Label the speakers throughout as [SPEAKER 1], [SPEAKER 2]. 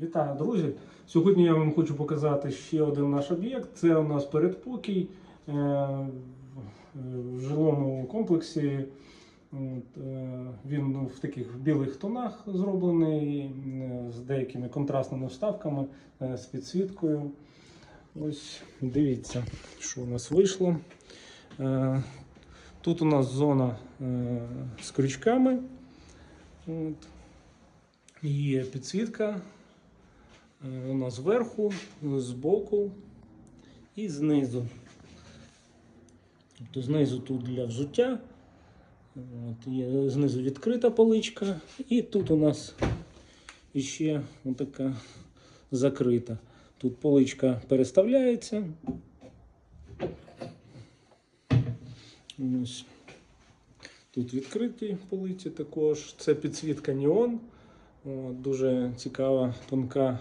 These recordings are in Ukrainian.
[SPEAKER 1] Вітаю, друзі! Сьогодні я вам хочу показати ще один наш об'єкт. Це у нас передпокій е, в жилому комплексі. Е, Він в таких білих тонах зроблений, е, з деякими контрастними вставками, з підсвіткою. Ось дивіться, що у нас вийшло. Тут у нас зона з крючками. Є підсвітка. Е, нас зверху, збоку і знизу. Тобто знизу тут для взуття. От, є знизу відкрита поличка, і тут у нас іще така закрита. Тут поличка переставляється. Тут відкриті полиці також. Це підсвітка Неон. Дуже цікава, тонка,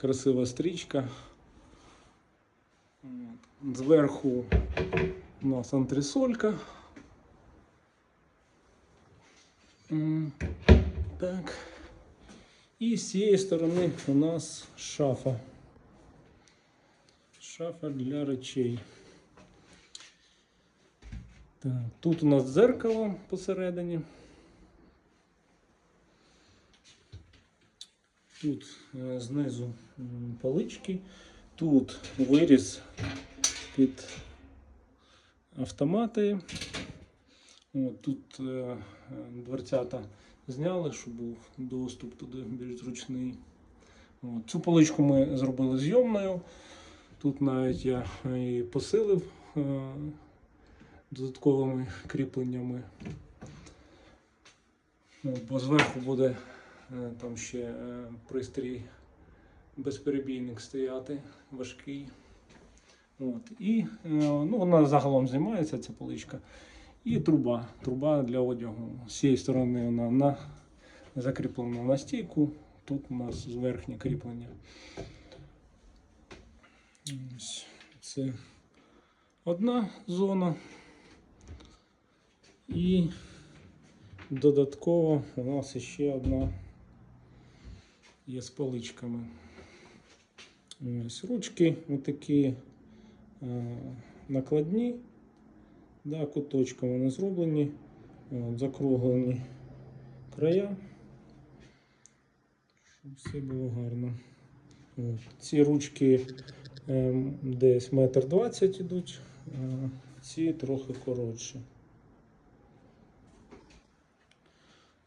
[SPEAKER 1] красива стрічка. Зверху у нас антресолька. Так. І з цієї сторони у нас шафа. Шафа для речей. Так, тут у нас дзеркало посередині. Тут е, знизу полички, тут виріз під автомати. Тут е, дверцята зняли, щоб був доступ туди більш зручний. Цю поличку ми зробили зйомною. Тут навіть я і посилив е, додатковими кріпленнями. Бо зверху буде там ще е, пристрій безперебійник стояти, важкий. От. І е, ну, вона загалом знімається, ця поличка. І труба. Труба для одягу. З цієї сторони вона на, закріплена на стійку. Тут у нас зверхнє кріплення. Ось Це одна зона. І додатково у нас ще одна є з поличками. Ось ручки отакі е, накладні, да, куточком вони зроблені, от, закруглені края, щоб все було гарно. От. Ці ручки е, десь метр двадцять ідуть, а ці трохи коротші.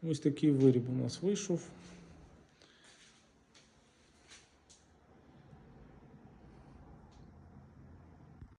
[SPEAKER 1] Ось такий виріб у нас вийшов.